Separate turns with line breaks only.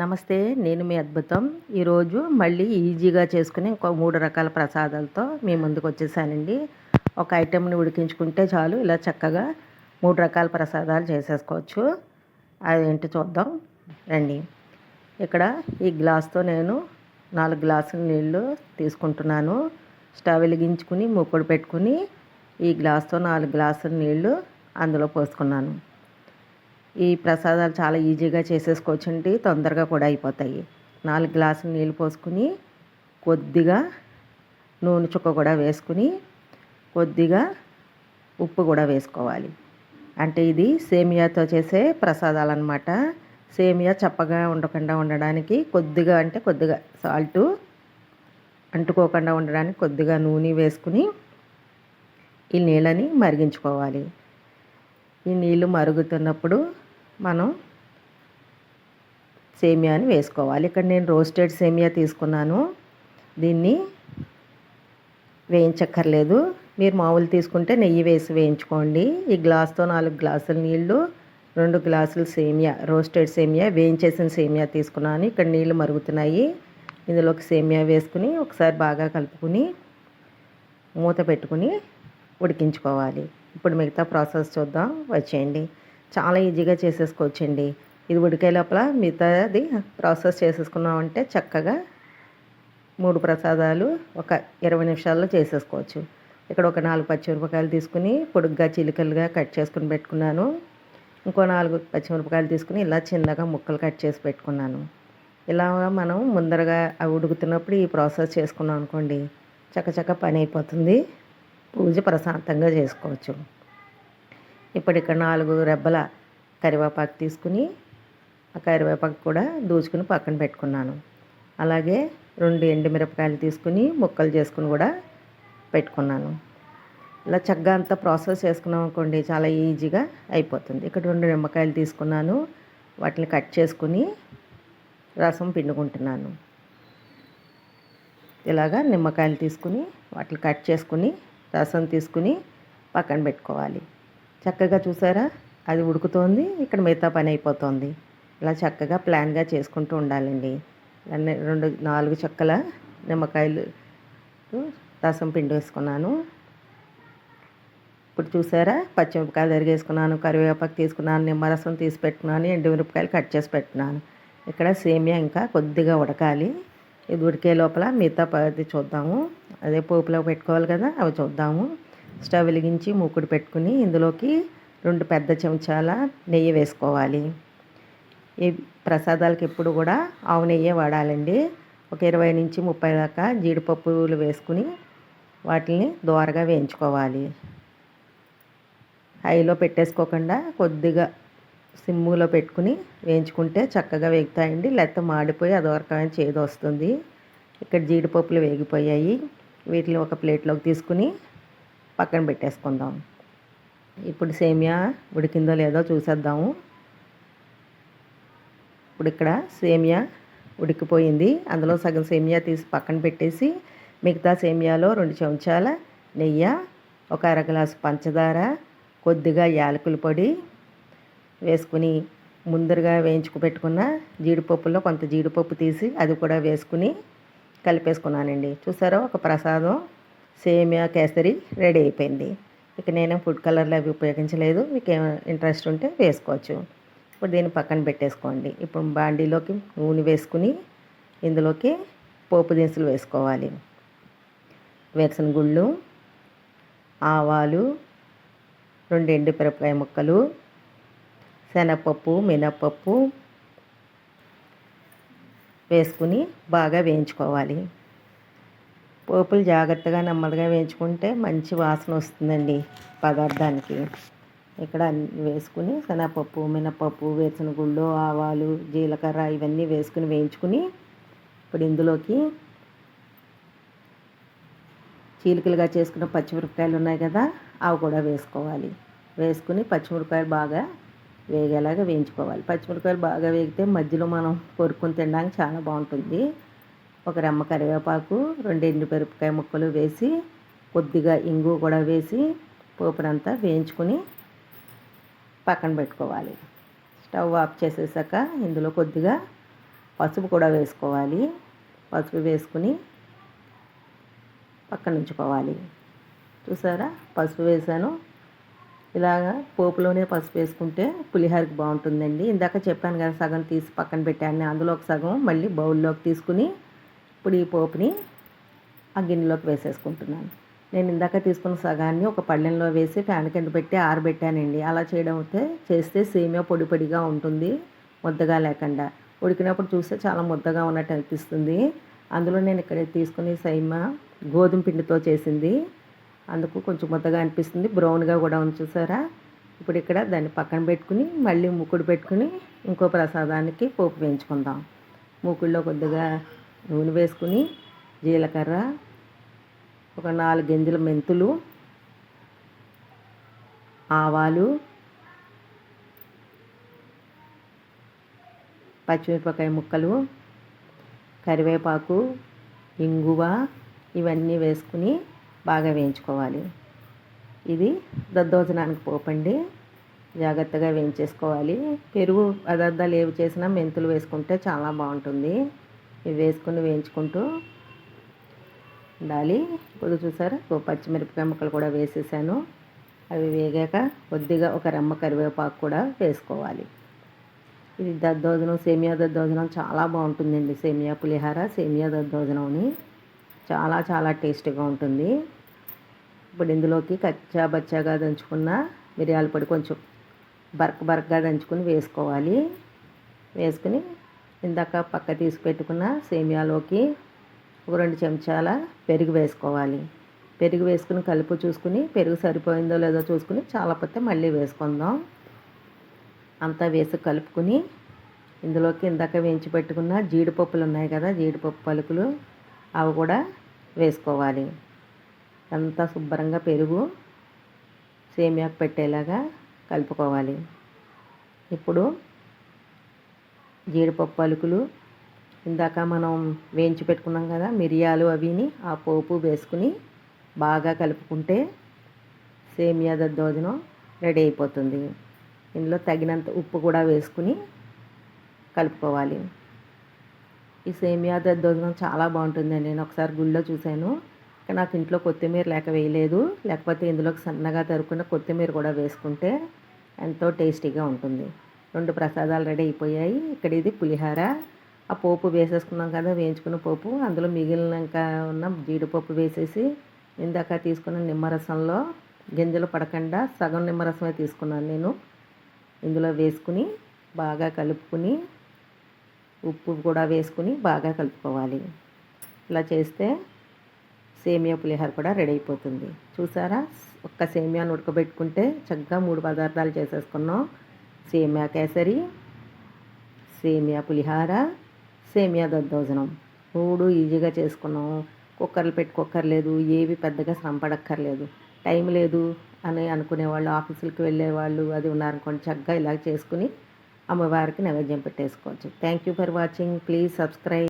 నమస్తే నేను మీ అద్భుతం. ఈరోజు మళ్ళీ ఈజీగా చేసుకుని ఇంకో మూడు రకాల ప్రసాదాలతో మీ ముందుకు వచ్చేసానండి. ఒక ఐటెంని ఉడికించుకుంటే చాలు ఇలా చక్కగా మూడు రకాల ప్రసాదాలు చేసేసుకోవచ్చు. అదేంటి చూద్దాం. రండి. ఇక్కడ ఈ గ్లాస్తో నేను నాలుగు గ్లాసుల నీళ్ళు తీసుకుంటున్నాను. స్టవ్ వెలిగించుకుని మూకుడు పెట్టుకుని ఈ గ్లాస్తో నాలుగు గ్లాసుల నీళ్ళు అందులో పోసుకున్నాను. ఈ ప్రసాదాలు చాలా ఈజీగా చేసేసుకోవచ్చండి. తొందరగా కూడా అయిపోతాయి. నాలుగు గ్లాసులు నీళ్ళు పోసుకుని కొద్దిగా నూనె చుక్క కూడా వేసుకుని కొద్దిగా ఉప్పు కూడా వేసుకోవాలి. అంటే ఇది సేమియాతో చేసే ప్రసాదాలు అనమాట సేమియా చప్పగా ఉండకుండా ఉండడానికి కొద్దిగా అంటే కొద్దిగా సాల్టు అంటుకోకుండా ఉండడానికి కొద్దిగా నూనె వేసుకుని ఈ నీళ్ళని మరిగించుకోవాలి. ఈ నీళ్ళు మరుగుతున్నప్పుడు మనం సేమియాని వేసుకోవాలి. ఇక్కడ నేను రోస్టెడ్ సేమియా తీసుకున్నాను. దీన్ని వేయించక్కర్లేదు. మీరు మామూలు తీసుకుంటే నెయ్యి వేసి వేయించుకోండి. ఈ గ్లాస్తో నాలుగు గ్లాసుల నీళ్ళు రెండు గ్లాసులు సేమియా రోస్టెడ్ సేమియా వేయించేసిన సేమియా తీసుకున్నాను. ఇక్కడ నీళ్ళు మరుగుతున్నాయి. ఇందులోకి సేమియా వేసుకుని ఒకసారి బాగా కలుపుకుని మూత పెట్టుకుని ఉడికించుకోవాలి. ఇప్పుడు మిగతా ప్రాసెస్ చూద్దాం. వచ్చేయండి. చాలా ఈజీగా చేసేసుకోవచ్చండి. ఇది ఉడికే లోపల మిగతాది ప్రాసెస్ చేసేసుకున్నామంటే చక్కగా మూడు ప్రసాదాలు ఒక ఇరవై నిమిషాల్లో చేసేసుకోవచ్చు. ఇక్కడ ఒక నాలుగు పచ్చిమిరపకాయలు తీసుకుని పొడుగ్గా చిలికలుగా కట్ చేసుకుని పెట్టుకున్నాను. ఇంకో నాలుగు పచ్చిమిరపకాయలు తీసుకుని ఇలా చిన్నగా ముక్కలు కట్ చేసి పెట్టుకున్నాను. ఇలా మనం ముందరగా అవి ఉడుకుతున్నప్పుడు ఈ ప్రాసెస్ చేసుకున్నాం అనుకోండి చక్కచక్క పని అయిపోతుంది. పూజ ప్రశాంతంగా చేసుకోవచ్చు. ఇప్పుడు ఇక్కడ నాలుగు రెబ్బల కరివేపాకు తీసుకుని ఆ కరివేపాకు కూడా దూచుకుని పక్కన పెట్టుకున్నాను. అలాగే రెండు ఎండుమిరపకాయలు తీసుకుని ముక్కలు చేసుకుని కూడా పెట్టుకున్నాను. ఇలా చక్కగా అంతా ప్రాసెస్ చేసుకున్నాం అనుకోండి చాలా ఈజీగా అయిపోతుంది. ఇక్కడ రెండు నిమ్మకాయలు తీసుకున్నాను వాటిని కట్ చేసుకుని రసం పిండుకుంటున్నాను. ఇలాగా నిమ్మకాయలు తీసుకుని వాటిని కట్ చేసుకుని రసం తీసుకుని పక్కన పెట్టుకోవాలి. చక్కగా చూసారా? అది ఉడుకుతోంది ఇక్కడ మిగతా పని అయిపోతుంది. ఇలా చక్కగా ప్లాన్గా చేసుకుంటూ ఉండాలండి. రెండు నాలుగు చెక్కల నిమ్మకాయలు రసం పిండి వేసుకున్నాను. ఇప్పుడు చూసారా? పచ్చిమిరపకాయలు తరిగేసుకున్నాను కరివేపాకు తీసుకున్నాను నిమ్మరసం తీసి పెట్టుకున్నాను ఎండుమిరపకాయలు కట్ చేసి పెట్టుకున్నాను. ఇక్కడ సేమియా ఇంకా కొద్దిగా ఉడకాలి. ఇది ఉడికే లోపల మిగతా పది చూద్దాము. అదే పోపులో పెట్టుకోవాలి కదా అవి చూద్దాము. స్టవ్ వెలిగించి మూకుడు పెట్టుకుని ఇందులోకి రెండు పెద్ద చెంచాల నెయ్యి వేసుకోవాలి. ఈ ప్రసాదాలకు ఎప్పుడు కూడా ఆవు నెయ్యే వాడాలండి. ఒక ఇరవై నుంచి ముప్పై దాకా జీడిపప్పులు వేసుకుని వాటిని దోరగా వేయించుకోవాలి. హైలో పెట్టేసుకోకుండా కొద్దిగా సిమ్ములో పెట్టుకుని వేయించుకుంటే చక్కగా వేగుతాయండి. లేకపోతే మాడిపోయి అదొరకమైన చేదు వస్తుంది. ఇక్కడ జీడిపప్పులు వేగిపోయాయి. వీటిని ఒక ప్లేట్లోకి తీసుకుని పక్కన పెట్టేసుకుందాం. ఇప్పుడు సేమియా ఉడికిందో లేదో చూసేద్దాము. ఇప్పుడు ఇక్కడ సేమియా ఉడికిపోయింది. అందులో సగం సేమియా తీసి పక్కన పెట్టేసి మిగతా సేమియాలో రెండు చెంచాల నెయ్యి ఒక అర గ్లాసు పంచదార కొద్దిగా యాలకుల పొడి వేసుకుని ముందరగా వేయించుకు పెట్టుకున్న జీడిపప్పులో కొంత జీడిపప్పు తీసి అది కూడా వేసుకుని కలిపేసుకున్నానండి. చూసారా ఒక ప్రసాదం? సేమియా కేసరి రెడీ అయిపోయింది. ఇక నేను ఫుడ్ కలర్లు అవి ఉపయోగించలేదు. మీకు ఇంట్రెస్ట్ ఉంటే వేసుకోవచ్చు. ఇప్పుడు దీన్ని పక్కన పెట్టేసుకోండి. ఇప్పుడు బాండీలోకి నూనె వేసుకుని ఇందులోకి పోపు దినుసులు వేసుకోవాలి. వేరుసిన గుళ్ళు ఆవాలు రెండు ఎండుమిరపకాయ ముక్కలు శనగపప్పు మినప్పప్పు వేసుకుని బాగా వేయించుకోవాలి. పోపులు జాగ్రత్తగా నెమ్మదిగా వేయించుకుంటే మంచి వాసన వస్తుందండి పదార్థానికి. ఇక్కడ వేసుకుని శనగపప్పు మినపప్పు వేసిన గుళ్ళు ఆవాలు జీలకర్ర ఇవన్నీ వేసుకుని వేయించుకుని ఇప్పుడు ఇందులోకి చీలికలుగా చేసుకున్న పచ్చిమిరపకాయలు ఉన్నాయి కదా అవి కూడా వేసుకోవాలి. వేసుకుని పచ్చిమిరపకాయలు బాగా వేగేలాగా వేయించుకోవాలి. పచ్చిమిరపకాయలు బాగా వేగితే మధ్యలో మనం కొరుక్కుని తినడానికి చాలా బాగుంటుంది. ఒక రెమ్మ కరివేపాకు రెండు ఎండుమిరపకాయ ముక్కలు వేసి కొద్దిగా ఇంగు కూడా వేసి పోపునంతా వేయించుకొని పక్కన పెట్టుకోవాలి. స్టవ్ ఆఫ్ చేసేసాక ఇందులో కొద్దిగా పసుపు కూడా వేసుకోవాలి. పసుపు వేసుకుని పక్కన ఉంచుకోవాలి. చూసారా? పసుపు వేసాను. ఇలాగా పోపులోనే పసుపు వేసుకుంటే పులిహోరకి బాగుంటుందండి. ఇందాక చెప్పాను కదా సగం తీసి పక్కన పెట్టాను. అందులో ఒక సగం మళ్ళీ బౌల్లోకి తీసుకుని ఇప్పుడు ఈ పోపుని ఆ గిన్నెలోకి వేసేసుకుంటున్నాను. నేను ఇందాక తీసుకున్న సగాన్ని ఒక పళ్ళెంలో వేసి ఫ్యాన్ కింద పెట్టి ఆరబెట్టానండి. అలా చేయడం అయితే చేస్తే సేమియా పొడి పొడిగా ఉంటుంది ముద్దగా లేకుండా. ఉడికినప్పుడు చూస్తే చాలా ముద్దగా ఉన్నట్టు అనిపిస్తుంది. అందులో నేను ఇక్కడ తీసుకునే సైమా గోధుమ పిండితో చేసింది. అందుకు కొంచెం ముద్దగా అనిపిస్తుంది. బ్రౌన్గా కూడా ఉంది చూసారా? ఇప్పుడు ఇక్కడ దాన్ని పక్కన పెట్టుకుని మళ్ళీ ముక్కుడు పెట్టుకుని ఇంకో ప్రసాదానికి పోపు వేయించుకుందాం. మూకుడులో కొద్దిగా నూనె వేసుకుని జీలకర్ర ఒక నాలుగు గింజల మెంతులు ఆవాలు పచ్చిమిరపకాయ ముక్కలు కరివేపాకు ఇంగువ ఇవన్నీ వేసుకుని బాగా వేయించుకోవాలి. ఇది దద్దోజనానికి పోపండి. జాగ్రత్తగా వేయించేసుకోవాలి. పెరుగు పదార్థాలు ఏవి చేసినా మెంతులు వేసుకుంటే చాలా బాగుంటుంది. ఇవి వేసుకుని వేయించుకుంటూ ఉండాలి. ఇప్పుడు చూసారా? పచ్చిమిరపకాయ ముక్కలు కూడా వేసేసాను. అవి వేగాక కొద్దిగా ఒక రెమ్మ కరివేపాకు కూడా వేసుకోవాలి. ఇది దద్దోజనం సేమియా దద్దోజనం చాలా బాగుంటుందండి. సేమియా పులిహార సేమియా దద్దోజనంని చాలా చాలా టేస్టీగా ఉంటుంది. ఇప్పుడు ఇందులోకి కచ్చా బచ్చాగా దంచుకున్న మిరియాల పొడి కొంచెం బరక బరకగా దంచుకుని వేసుకోవాలి. వేసుకుని ఇందాక పక్క తీసి పెట్టుకున్న సేమియాలోకి ఒక రెండు చెంచాల పెరుగు వేసుకోవాలి. పెరుగు వేసుకుని కలుపు చూసుకుని పెరుగు సరిపోయిందో లేదో చూసుకుని చాలాపోతే మళ్ళీ వేసుకుందాం. అంతా వేసి కలుపుకుని ఇందులోకి ఇందాక వేయించి పెట్టుకున్న జీడిపప్పులు ఉన్నాయి కదా జీడిపప్పు పలుకులు అవి కూడా వేసుకోవాలి. అంతా శుభ్రంగా పెరుగు సేమియాకు పెట్టేలాగా కలుపుకోవాలి. ఇప్పుడు జీడిపప్పు పలుకులు ఇందాక మనం వేయించి పెట్టుకున్నాం కదా మిరియాలు అవిని ఆ పోపు వేసుకుని బాగా కలుపుకుంటే సేమియా దద్దోజనం రెడీ అయిపోతుంది. ఇందులో తగినంత ఉప్పు కూడా వేసుకుని కలుపుకోవాలి. ఈ సేమియా దద్దోజనం చాలా బాగుంటుందండి. నేను ఒకసారి గుళ్ళో చూశాను. నాకు ఇంట్లో కొత్తిమీర లేక వేయలేదు. లేకపోతే ఇందులోకి సన్నగా తరుక్కున్న కొత్తిమీర కూడా వేసుకుంటే ఎంతో టేస్టీగా ఉంటుంది. రెండు ప్రసాదాలు రెడీ అయిపోయాయి. ఇక్కడ ఇది పులిహార. ఆ పోపు వేసేసుకున్నాం కదా వేయించుకున్న పోపు. అందులో మిగిలినాక ఉన్న జీడిపప్పు వేసేసి ఇందాక తీసుకున్న నిమ్మరసంలో గింజలు పడకుండా సగం నిమ్మరసమే తీసుకున్నాను నేను. ఇందులో వేసుకుని బాగా కలుపుకుని ఉప్పు కూడా వేసుకుని బాగా కలుపుకోవాలి. ఇలా చేస్తే సేమియా పులిహోర కూడా రెడీ అయిపోతుంది. చూసారా? ఒక్క సేమియాను ఉడకబెట్టుకుంటే చక్కగా మూడు పదార్థాలు చేసేసుకున్నాం. సేమియా కేసరి సేమియా పులిహార సేమియా దద్దోజనం. మూడు ఈజీగా చేసుకున్నాం. కుక్కర్లు పెట్టుకోక్కర్లేదు ఏవి పెద్దగా శ్రమ పడక్కర్లేదు. టైం లేదు అని అనుకునే వాళ్ళు ఆఫీసులకు వెళ్ళేవాళ్ళు అది ఉన్నారనుకోండి చక్కగా ఇలా చేసుకుని అమ్మవారికి నైవేద్యం పెట్టేసుకోవచ్చు. Thank you for watching please subscribe